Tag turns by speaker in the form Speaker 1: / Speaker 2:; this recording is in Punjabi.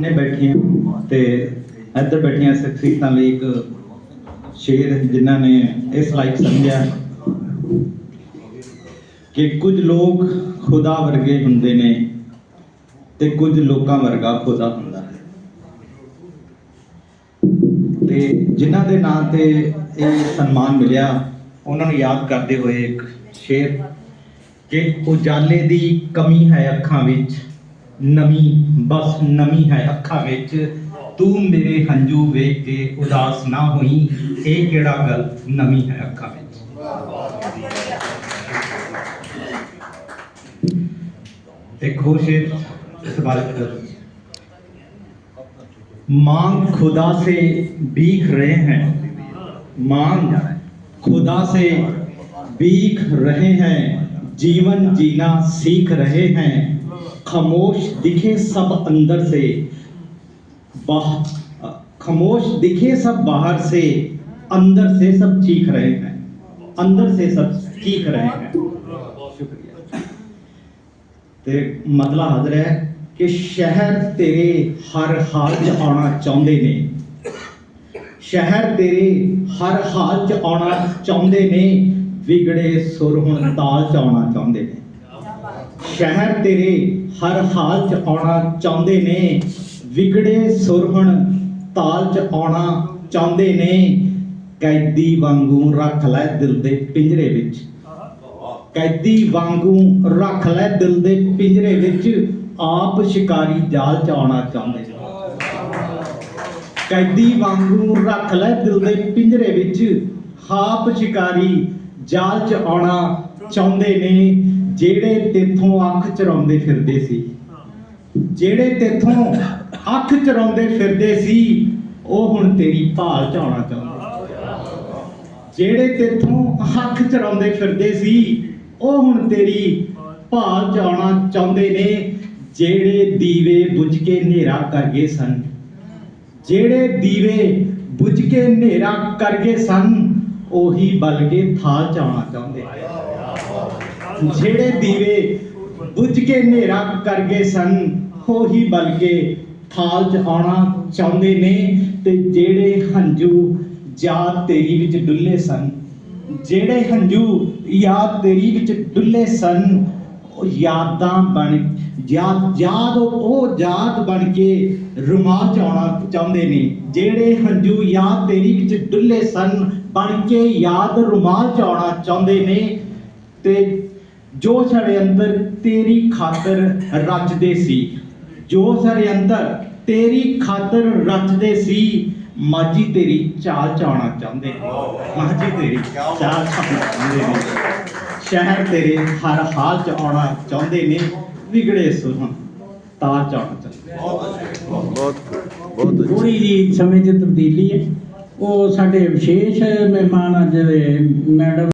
Speaker 1: ਨੇ ਬੈਠੀਆਂ ਤੇ ਇੱਧਰ ਬੈਠੀਆਂ ਸ਼ਖਸੀਅਤਾਂ ਲਈ ਇੱਕ ਸ਼ੇਰ ਜਿਨ੍ਹਾਂ ਨੇ ਇਸ ਲਾਇਕ ਸਮਝਿਆ ਕਿ ਕੁਝ ਲੋਕ ਖੁਦਾ ਵਰਗੇ ਹੁੰਦੇ ਨੇ ਤੇ ਕੁਝ ਲੋਕਾਂ ਵਰਗਾ ਖੁਦਾ ਹੁੰਦਾ ਹੈ। ਤੇ ਜਿਨ੍ਹਾਂ ਦੇ ਨਾਂ ਤੇ ਇਹ ਸਨਮਾਨ ਮਿਲਿਆ, ਉਹਨਾਂ ਨੂੰ ਯਾਦ ਕਰਦੇ ਹੋਏ ਇੱਕ ਸ਼ੇਰ, ਕਿ ਉਜਾਲੇ ਦੀ ਕਮੀ ਹੈ ਅੱਖਾਂ ਵਿੱਚ ਨਮੀ ਬਸ ਨਮੀ ਹੈ ਅੱਖਾਂ ਵਿੱਚ ਤੂੰ ਮੇਰੇ ਹੰਝੂ ਵੇਖ ਕੇ ਉਦਾਸ ਨਾ ਹੋਈ ਇਹ ਕਿਹੜਾ ਗੱਲ ਨਮੀ ਹੈ ਅੱਖਾਂ ਵਿੱਚ एक और शेर सवाल कर मांग खुदा से भीख रहे हैं मांग खुदा से भीख रहे हैं जीवन जीना सीख रहे हैं खामोश दिखे सब अंदर से बाह खामोश दिखे सब बाहर से अंदर से सब चीख रहे हैं अंदर से सब चीख रहे हैं शुक्रिया ਤੇ ਮਤਲਬ ਹਾਜ਼ਰ ਹੈ ਕਿ ਸ਼ਹਿਰ ਤੇਰੇ ਹਰ ਹਾਲ 'ਚ ਆਉਣਾ ਚਾਹੁੰਦੇ ਨੇ ਸ਼ਹਿਰ ਤੇਰੇ ਹਰ ਹਾਲ 'ਚ ਆਉਣਾ ਚਾਹੁੰਦੇ ਨੇ ਵਿਗੜੇ ਸੁਰ ਹੁਣ ਤਾਲ 'ਚ ਆਉਣਾ ਚਾਹੁੰਦੇ ਨੇ ਸ਼ਹਿਰ ਤੇਰੇ ਹਰ ਹਾਲ 'ਚ ਆਉਣਾ ਚਾਹੁੰਦੇ ਨੇ, ਵਿਗੜੇ ਸੁਰ ਤਾਲ 'ਚ ਆਉਣਾ ਚਾਹੁੰਦੇ ਨੇ, ਕੈਦੀ ਵਾਂਗੂ ਰੱਖ ਲੈ ਦਿਲ ਦੇ ਪਿੰਜਰੇ ਵਿੱਚ। ਕੈਦੀ ਵਾਂਗੂ ਰੱਖ ਲੈ ਦਿਲ ਦੇ ਪਿੰਜਰੇ ਵਿੱਚ, ਆਪ ਸ਼ਿਕਾਰੀ ਜਾਲ ਚ ਆਉਣਾ ਚਾਹੁੰਦੇ ਕੈਦੀ ਵਾਂਗੂ ਰੱਖ ਲੈ ਦਿਲ ਦੇ ਪਿੰਜਰੇ ਵਿੱਚ, ਆਪ ਸ਼ਿਕਾਰੀ ਜਾਲ ਚ ਆਉਣਾ ਚਾਹੁੰਦੇ ਨੇ ਜਿਹੜੇ ਤੇਥੋਂ ਅੱਖ ਚਰਾਉਂਦੇ ਫਿਰਦੇ ਸੀ, ਜਿਹੜੇ ਤੇਥੋਂ ਅੱਖ ਚਰਾਉਂਦੇ ਫਿਰਦੇ ਸੀ, ਉਹ ਹੁਣ ਤੇਰੀ ਭਾਲ ਚ ਆਉਣਾ ਚਾਹੁੰਦੇ ਜਿਹੜੇ ਤੇਥੋਂ ਅੱਖ ਚਰਾਉਂਦੇ ਫਿਰਦੇ ਸੀ, ਉਹ ਹੁਣ ਤੇਰੀ ਭਾਲ ਚ ਆਉਣਾ ਚਾਹੁੰਦੇ ਨੇ, ਜਿਹੜੇ ਦੀਵੇ ਬੁਝ ਕੇ ਹਨੇਰਾ ਕਰ ਗਏ ਸਨ। ਜਿਹੜੇ ਦੀਵੇ ਬੁਝ ਕੇ ਹਨੇਰਾ ਕਰ ਗਏ ਸਨ, ਉਹੀ ਬਲ ਕੇ ਥਾਲ ਚ ਆਉਣਾ ਚਾਹੁੰਦੇ ਜਿਹੜੇ ਦੀਵੇ ਬੁੱਝ ਕੇ ਹਨੇਰਾ ਕਰ ਗਏ ਸਨ, ਉਹੀ ਬਲ ਥਾਲ ਚ ਆਉਣਾ ਚਾਹੁੰਦੇ ਨੇ ਤੇ ਜਿਹੜੇ ਹੰਝੂ ਯਾਦ ਤੇਰੀ ਵਿੱਚ ਡੁੱਲੇ ਸਨ, ਜਿਹੜੇ ਹੰਝੂ ਯਾਦ ਤੇਰੀ ਵਿੱਚ ਡੁੱਲੇ ਸਨ, ਉਹ ਯਾਦਾਂ ਬਣ, ਯਾਦ ਯਾਦ ਉਹ- ਉਹ ਯਾਦ ਬਣ ਕੇ ਰੁਮਾਲ ਚ ਆਉਣਾ ਚਾਹੁੰਦੇ ਨੇ, ਜਿਹੜੇ ਹੰਝੂ ਯਾਦ ਤੇਰੀ ਵਿੱਚ ਡੁੱਲੇ ਸਨ, ਬਣ ਕੇ ਯਾਦ ਰੁਮਾਲ ਚ ਚਾਹੁੰਦੇ ਨੇ ਤੇ ਜੋ ਸਾਡੇ ਅੰਦਰ ਤੇਰੀ ਖਾਤਰ ਰਚਦੇ ਸੀ ਜੋ ਸਾਡੇ ਅੰਦਰ ਤੇਰੀ ਖਾਤਰ ਰਚਦੇ ਸੀ ਮਾਜੀ ਤੇਰੀ ਚਾਲ ਚ ਆਉਣਾ ਚਾਹੁੰਦੇ ਨੇ। ਮਾਜੀ ਤੇਰੀ ਚਾਲ ਚ ਆਉਣਾ ਚਾਹੁੰਦੇ ਨੇ। ਸ਼ਹਿਰ ਤੇਰੇ ਹਰ ਹਾਲ ਚ ਆਉਣਾ ਚਾਹੁੰਦੇ ਨੇ ਵਿਗੜੇ ਸੁਣ ਤਾਲ ਚ ਆਉਣਾ ਚਾਹੁੰਦੇ।
Speaker 2: ਬਹੁਤ ਬਹੁਤ
Speaker 3: ਥੋੜੀ ਜੀ ਸਮੇਂ 'ਚ ਤਬਦੀਲੀ ਹੈ। ਉਹ ਸਾਡੇ ਵਿਸ਼ੇਸ਼ ਮਹਿਮਾਨ ਅੱਜ ਦੇ ਮੈਡਮ